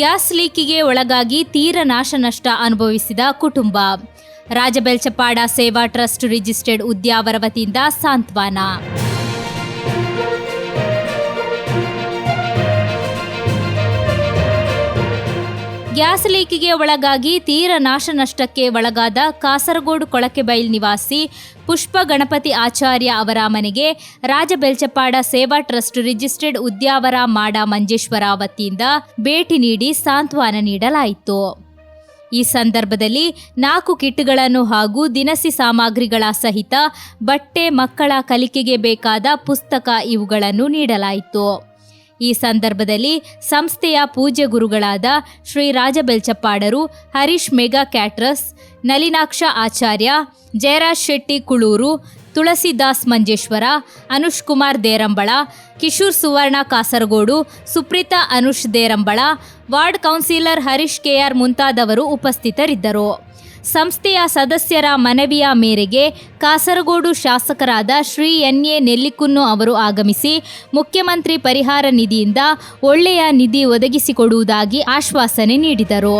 Gas ಲೀಕಿಗೆ ಒಳಗಾಗಿ ತೀರ ನಾಶನಷ್ಟ ಅನುಭವಿಸಿದ ಕುಟುಂಬ. ರಾಜಬೆಲ್ಚಪಾಡ ಸೇವಾ ಟ್ರಸ್ಟ್ ರಿಜಿಸ್ಟರ್ಡ್ ಉದ್ಯಾವರ ವತಿಯಿಂದ ಸಾಂತ್ವನ. ಗ್ಯಾಸ್ ಲೀಕಿಗೆ ಒಳಗಾಗಿ ತೀರ ನಾಶನಷ್ಟಕ್ಕೆ ಒಳಗಾದ ಕಾಸರಗೋಡು ಕೊಳಕೆಬೈಲ್ ನಿವಾಸಿ ಪುಷ್ಪ ಗಣಪತಿ ಆಚಾರ್ಯ ಅವರ ಮನೆಗೆ ರಾಜಬೆಲ್ಚಪಾಡ ಸೇವಾ ಟ್ರಸ್ಟ್ ರಿಜಿಸ್ಟರ್ಡ್ ಉದ್ಯಾವರ ಮಾಡ ಮಂಜೇಶ್ವರ ವತಿಯಿಂದ ಭೇಟಿ ನೀಡಿ ಸಾಂತ್ವನ ನೀಡಲಾಯಿತು. ಈ ಸಂದರ್ಭದಲ್ಲಿ ನಾಲ್ಕು ಕಿಟ್ಗಳನ್ನು ಹಾಗೂ ದಿನಸಿ ಸಾಮಗ್ರಿಗಳ ಸಹಿತ ಬಟ್ಟೆ ಮಕ್ಕಳ ಕಲಿಕೆಗೆ ಬೇಕಾದ ಪುಸ್ತಕ ಇವುಗಳನ್ನು ನೀಡಲಾಯಿತು. ಈ ಸಂದರ್ಭದಲ್ಲಿ ಸಂಸ್ಥೆಯ ಪೂಜ್ಯ ಗುರುಗಳಾದ Shri ರಾಜಬೆಲ್ಚಪ್ಪಾಡರು, Harish mega caterers, Nalinaksha Acharya, Jayaraj Shetty Kulur Tulasidas Manjeshwar, Anush Kumar Derambala, Kishore Suvarna Kasaragod, Supreetha Anush Derambala, ward councillor Harish K R ಮುಂತಾದವರು ಉಪಸ್ಥಿತರಿದ್ದರು. ಸಂಸ್ಥೆಯ ಸದಸ್ಯರ ಮನವಿಯ ಮೇರೆಗೆ ಕಾಸರಗೋಡು ಶಾಸಕರಾದ ಶ್ರೀ ಎನ್ ಎ ನೆಲ್ಲಿಕುನ್ನು ಅವರು ಆಗಮಿಸಿ ಮುಖ್ಯಮಂತ್ರಿ ಪರಿಹಾರ ನಿಧಿಯಿಂದ ಒಳ್ಳೆಯ ನಿಧಿ ಒದಗಿಸಿಕೊಡುವುದಾಗಿ ಆಶ್ವಾಸನೆ ನೀಡಿದರು.